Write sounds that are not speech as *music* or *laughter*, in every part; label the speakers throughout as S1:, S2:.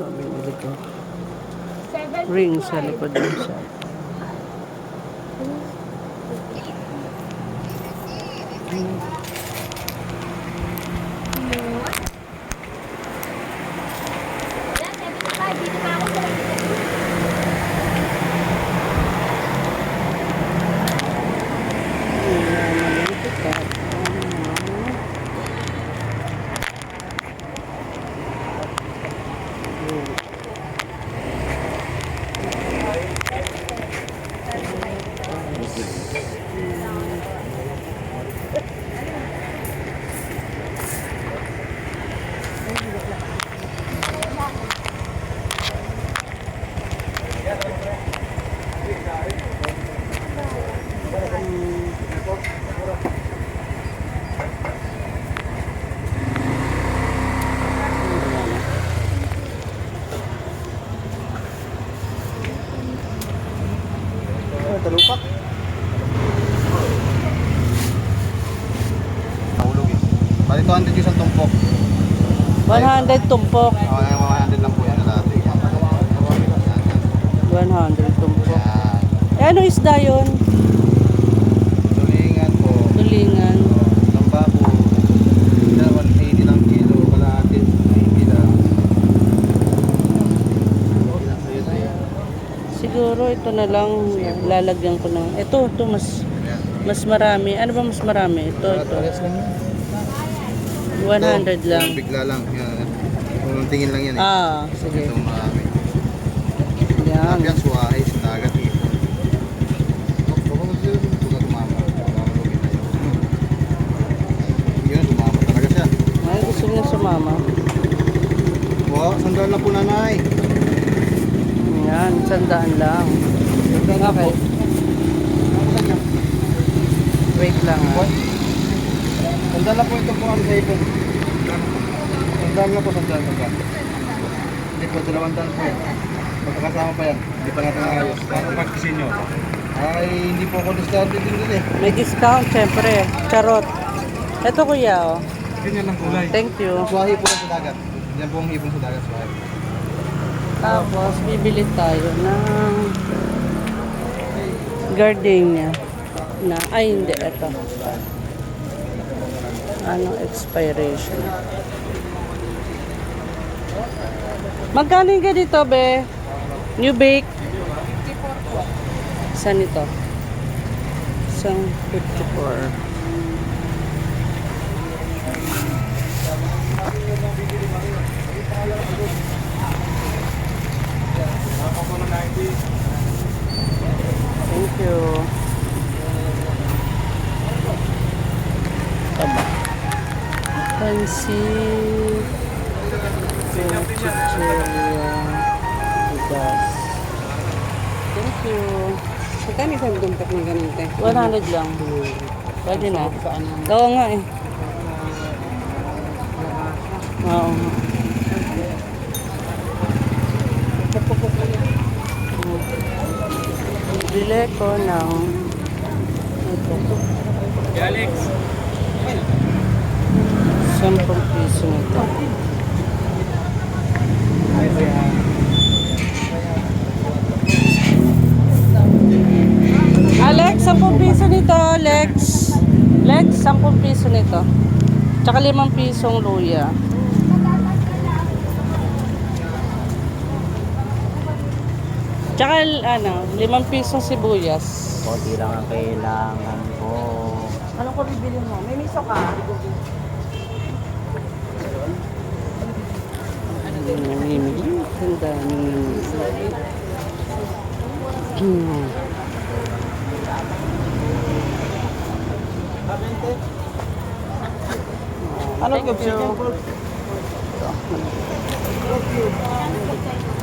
S1: Ito, binili ko. Ring sa likod ng siya.
S2: Yan,
S3: Ano, talupak? Nahulog eh. Bali 200 yung isang tumpok.
S1: 100 tumpok.
S3: Na yung 100 lang po yan dati.
S1: 100 tumpok. Eh, ano isda yun?
S3: Tulingan po.
S1: Tulingan.
S3: Lamba po. Dalawa 180 lang kilo. Kalahati 80 lang.
S1: Siguro ito na lang lalagyan ko ng ito ito mas mas marami. Ano ba mas marami? Ito ito.
S3: Lang yun.
S1: 100 lang.
S3: Bigla lang. Yan. Unang tingin lang yan eh.
S1: Ah, sige.
S3: Ito marami.
S1: Yan.
S3: Yan, siya.
S1: Ay, gusto niya sumama.
S3: Wow, sandal na po nanay.
S1: Yan, sandaan lang. Okay. Wait lang ah.
S3: Sandal na po ito po ang sa ipon. Sandal na po, sandal na po. Hindi po, dalawang daan po yan. Pagkakasama pa yan, hindi pa natin ayos. Para pagkisin nyo. Ay, hindi po ako discounted din din eh.
S1: May discount, syempre. Charot. Ito kuya, oh.
S3: Ganyan ang kulay.
S1: Thank you.
S3: Suwahi po sa dagat. Yan po ang hipon sa dagat, suwahi.
S1: Tapos, bibili tayo ng gardenia na, ay hindi, ito. Ano, expiration. Magkano yung ganito, be? New bake? Saan ito? Isang 54. Thank you. Taba. Pansit. Chicheria. Gas. Thank you.
S4: Magkano isang dumpok na ganun, te?
S1: 100 lang. Pwede na. Oo nga eh. Oo nga. Bili ko ng ito.
S5: Alex.
S1: Sampung piso nito. Alex, 10 piso nito, Lex. Lex, 10 piso nito. Tsaka 5 pisong luya. Tsaka ano, 5 pisong sibuyas.
S5: Konti lang ang kailangan ko.
S1: Anong ko bibili mo? May miso ka? Ano din namimili? Ang daming... Hmm. Ano Thank you.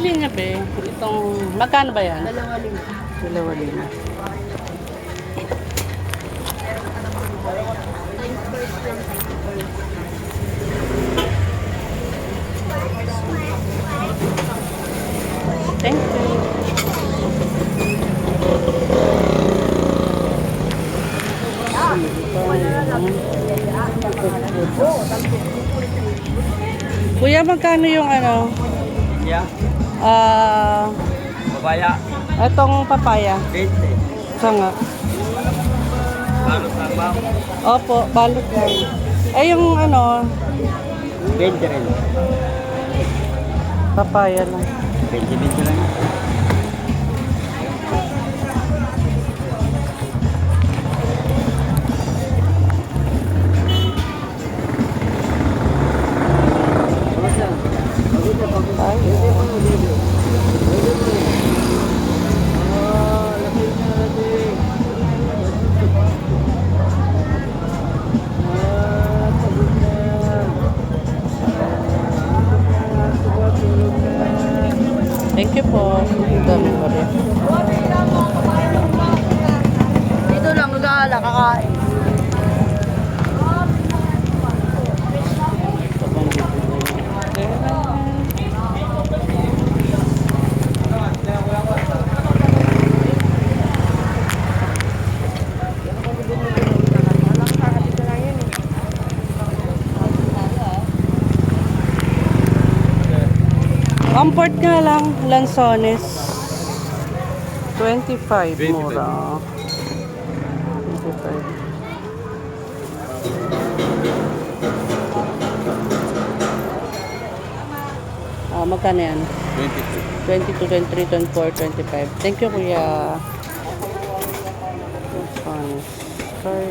S1: Sili nga be, itong, magkano ba yan?
S2: Dalawa lima.
S1: Dalawa lima. Thank you. Kuya, magkano yung ano?
S6: Yeah.
S1: Ah,
S6: Babaya.
S1: itong papaya.
S6: 20.
S1: Isa nga.
S6: Balot lang ba?
S1: Opo, balot lang. Eh, yung ano,
S6: 20 rin.
S1: papaya lang.
S6: 20-20 lang.
S2: Dito lang, nag-aala, kakain.
S1: Comfort nga lang, lansones. 25 mura. 25. Ah, magkano yan? 22, 23, 24, 25. Thank you, kuya. Sorry,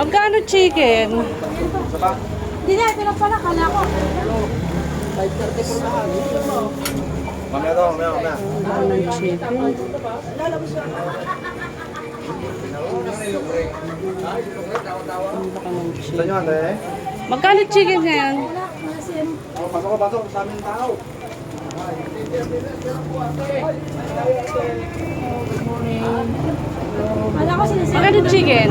S1: Magkano chicken?
S2: Hindi na, ito lang pala, kala ko.
S7: Mamaya daw, mamaya, mamaya.
S1: Magkano yung chicken? Magkano yung
S7: Gusto
S1: chicken?
S7: nyo, ate?
S1: Magkano chicken ngayon?
S7: Oh, pasok ko, pasok. Sa aming tao.
S2: Kala ko sinisip.
S1: Magkano chicken?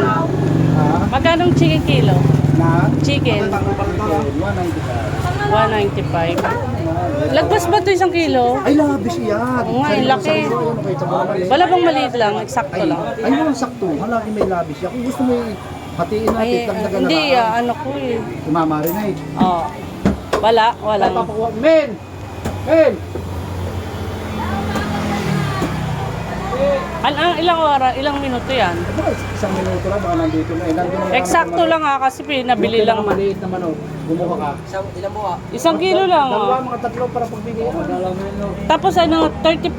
S1: Magkano chicken kilo?
S7: Na?
S1: Chicken,
S7: Tango pa rin ito, 195.
S1: 195. Lagpas ba ito isang kilo?
S7: Ay, labis yan.
S1: Oo nga, ang laki. Wala bang maliit lang? Eksakto lang.
S7: Ay, yung sakto. Halagi may labis yan. Kung gusto mo yung hatiin natin,
S1: Ay,
S7: na
S1: hindi,
S7: lang.
S1: ah, ano ko eh.
S7: Umama rin eh.
S1: Oh. Wala, wala.
S7: Ay, papakuha. Men! Men!
S1: An ang ilang oras, ilang minuto yan?
S7: Isang minuto lang, baka nandito na. Eh, nandun na
S1: Eksakto lang ha, kasi pinabili lang.
S7: maliit na manok. Bumuha ka.
S1: Isang kilo lang.
S7: Dalawa,
S1: Oh.
S7: mga tatlo para pagbili.
S1: Tapos ano, 35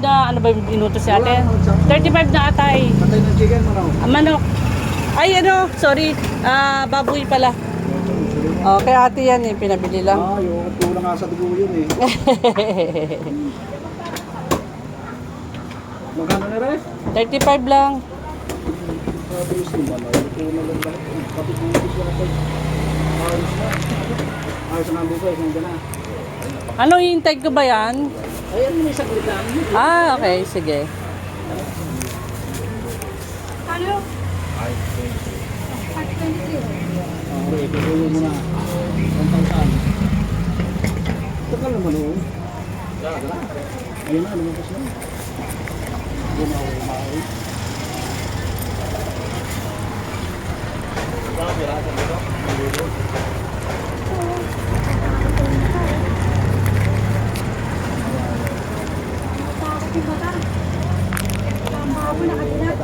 S1: na, ano ba yung minuto si ate? 35 na atay.
S7: Patay ng chicken mo no?
S1: Ah, manok. Ay, ano, sorry. Ah, baboy pala. Oh, kay ate yan eh, pinabili lang.
S7: Ah, yung kulang nga sa dugo yun eh. *laughs* Magkano na rin?
S1: 35 lang.
S7: Sabi yung sima na. Kulang lang lahat. Pati bubis lang ako. Ayos na. Ayos na nandito. Ayos na na.
S1: Ano, hintay ko ba yan?
S7: Ayan, may saglit lang.
S1: Ah, okay, sige.
S2: Ano? Ate 23.
S7: Okay, patuloy mo na. Pantang saan? Ito ka naman oh. Ayun na, lumabas na. Hindi
S2: Ang bago nakadilat.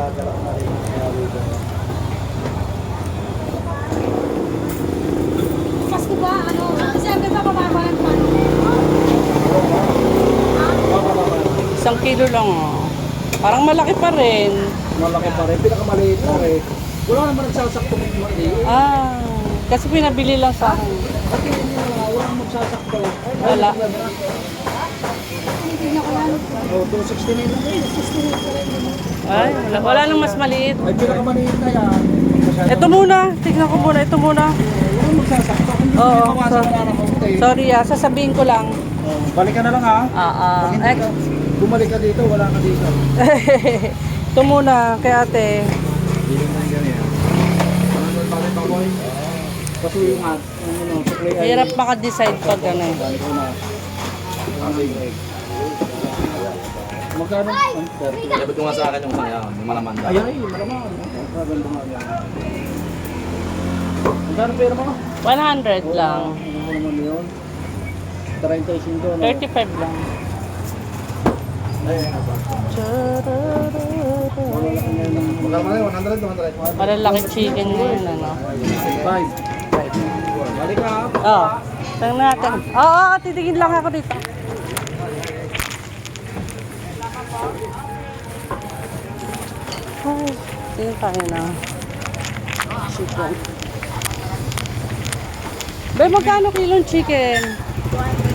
S2: Mas ko ba, ano, ang ganda pababa ng pano.
S1: Isang kilo lang oh. Parang malaki pa rin.
S7: Malaki pa rin. Pinakamaliit pa rin. Wala naman nagsasakto ng maliit.
S1: Ah, Kasi pinabili lang sa akin.
S7: Walang magsasakto.
S1: Wala.
S7: Oh, 260 na yun.
S1: Ay, wala, wala nang mas maliit.
S7: Ay, pinakamaliit na yan.
S1: Ito muna. Tignan ko muna. Ito muna.
S7: Walang magsasakto.
S1: Oo,
S7: hindi na.
S1: Sorry ah, sasabihin ko lang.
S7: Oh, balik ka na lang ha.
S1: Ah, ah.
S7: Bumalik ka dito, wala ka dito. *laughs*
S1: ito muna kay ate.
S7: Na yan yan. Ano. Ano supply ay-
S1: Hirap maka-decide pag ano.
S7: Magkano?
S6: Sabi ko nga sa akin yung kanya, yung malaman daw.
S7: Ay, ay, malamang. Maganda nga yan. Magkano pera mo?
S1: 100 lang.
S7: Ano mo naman yun? 35 no?
S1: 35 lang.
S7: Magkano mo na 100, 200.
S1: Malalaki chicken ngayon, ano.
S7: 5. Balik ka.
S1: Oo. Tingnan natin. Oo, oo, titigin lang ako dito. Ay, tingin tayo na. Chicken. Be, magkano kilong chicken? 200.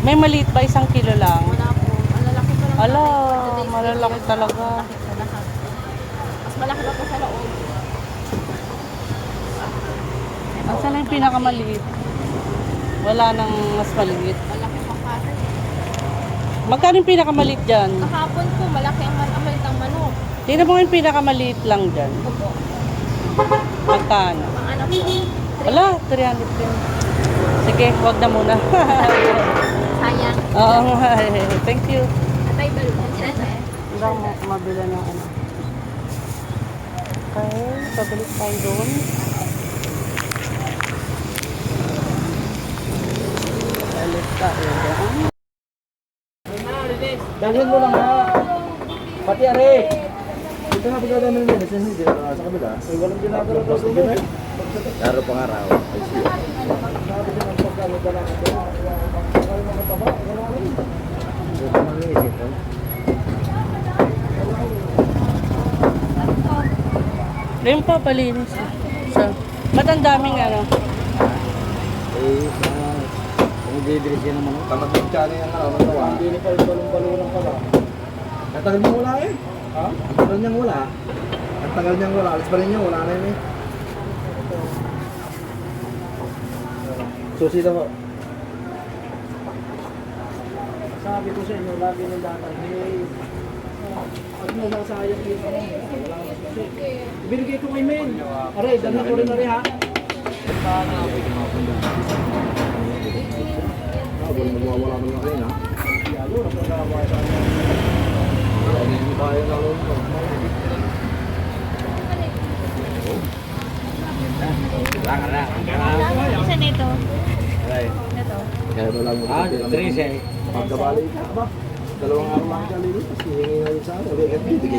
S1: May maliit ba? Isang kilo lang?
S2: Wala po. Ang lalaki pa lang.
S1: Ala, malalaki talaga.
S2: Mas malaki pa po sa loob.
S1: Asan na yung pinakamaliit? Wala nang mas maliit.
S2: Malaki pa kasi.
S1: Magkano yung pinakamaliit dyan?
S2: Kahapon po, malaki ang amalit ang manok.
S1: Tingnan mo yung pinakamaliit lang dyan.
S2: Opo.
S1: Magkano?
S2: Ang anak po.
S1: Wala, 300 din. Sige, wag na muna.
S2: Sayang. *laughs*
S1: Oo nga eh. Thank you.
S2: Atay ba? Atay.
S1: Hindi ako ma- mabila ng ano. Okay, pabalik tayo doon. Balik tayo doon.
S7: Dalhin mo lang ha. Pati are. Dito na pagkada ng minutes, hindi dito sa kabila. Ay, walang ginagawa doon.
S6: Laro pang araw. Ay, siya.
S1: Ayun pa, palinis. So, ba't ang daming ano?
S6: Eh. Kung bibili siya ng manok.
S7: Tamad ng tsari yan na, ano tawa. Hindi ni Paul balong-balong pala. Ang tagal niyang wala eh. Ha? Ang tagal wala. Ang tagal wala. Alis pa rin niya, wala na yun eh. Susi na po. Sabi ko sa inyo, lagi ng data, hey, at yun ano, wala na susi. Ibinigay ko kay Mel. Aray, dala ko rin na rin ha. Ah, wala mawawala ng laki na. Yalo, nagkakawa sa akin. Hindi kaya na lang ito.
S6: Lang, lang.
S2: Isa nito. Ito.
S7: Kaya na lang mo.
S6: Ah, tres eh.
S7: Pagkabali ka ba? Dalawang araw lang ka lilo. Tapos hihingi na yun.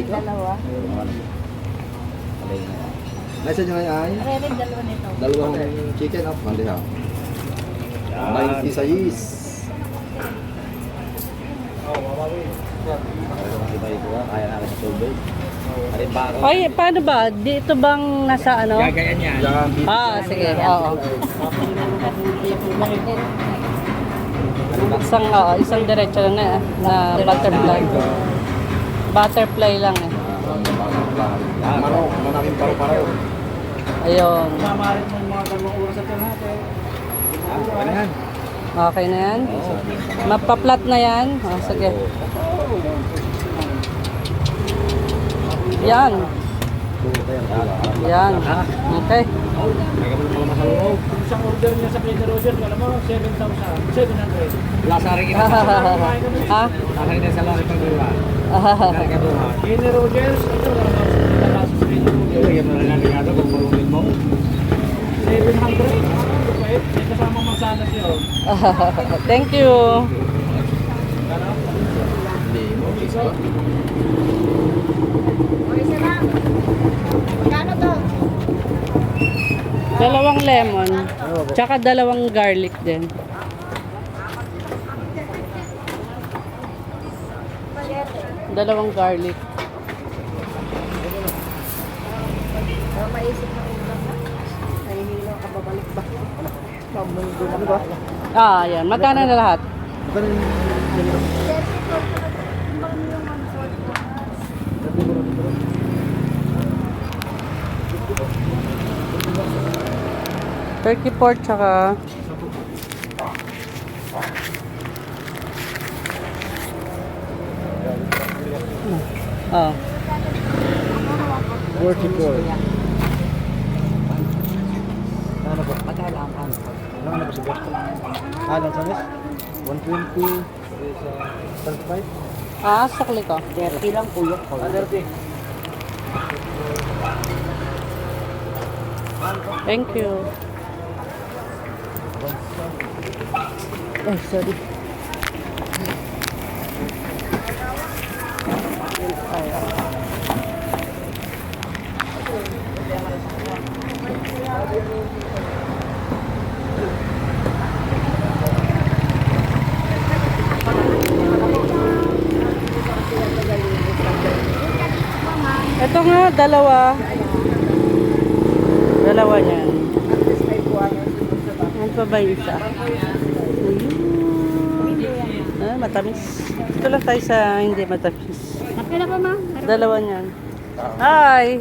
S2: Dalawa.
S6: Na.
S7: Nasa nyo ngayon ay?
S2: Dalawa nito.
S7: Dalawang chicken up. Mali ha.
S6: Yan.
S7: 96.
S6: Kaya naman iba ito ha. Kaya sa tubig. Alin ba ako?
S1: Ay, paano ba? Dito bang nasa ano?
S6: Gagayan yan.
S1: Ah, sige. Oo. Isang, oo, isang diretso lang na, na butterfly. Butterfly lang eh.
S7: Manok, manaking paro-paro.
S1: Ayun.
S7: Mamarit mo mga dalawang oras at yan natin.
S6: Ano yan?
S1: Okay na yan. Mapaplat na yan. Oh, sige. Yan. Yan. Okay.
S7: Isang order niya sa Peter Roger, alam mo, 7,000. 700.
S6: Wala sa rin
S1: ha?
S6: Sa rin sa lari pang. Kargaduhan.
S7: Peter Rogers, ito, wala ka sa sa
S6: na lang natin kung pulungin mo.
S7: 700. May kasama mansanas yun.
S1: Thank you.
S7: Hindi mo,
S2: to?
S1: Dalawang lemon. Tsaka dalawang garlic din. Dalawang garlic.
S2: Maisip na ulam na.
S7: Ano ba?
S1: Ah, ayan. Magkano na lahat?
S7: Magkano yung ganito?
S1: Turkey pork tsaka... Oh.
S7: 44. Ano ba?
S6: Matalang ang
S7: Ano na ba si Boston? Ah, lang sa mes? 120 is uh, 35?
S1: Ah, sukli ko.
S6: 30 lang po yun.
S7: Ah, 30.
S1: Thank you. Ay, sorry. Ito nga, dalawa. Dalawa niyan. Pa ba yung isa? Ayun. Ah, matamis. Ito lang tayo sa hindi matamis.
S2: Nakila pa ma?
S1: Dalawa niyan. Hi!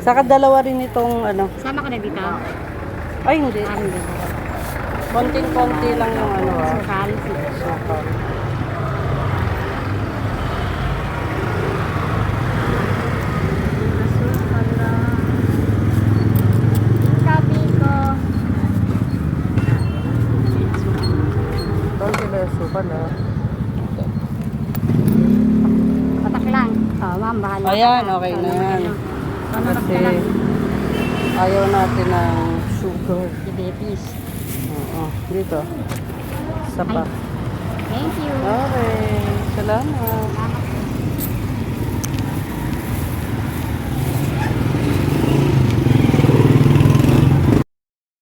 S1: Saka dalawa rin itong ano.
S2: Sama ka na dito.
S1: Ay, hindi.
S2: Ah, hindi.
S1: Konting-konti lang yung ano ah.
S2: Sukal.
S1: Sukal
S2: na. Sabi ko.
S1: Konti na yung sukal ah.
S2: Patak lang. Oh, ma'am, bahala. ka
S1: Ayan, okay na yan. Kasi ayaw natin ng sugar.
S2: Si Bebis.
S1: Oo, dito. Isa pa.
S2: Thank you.
S1: Okay, salamat.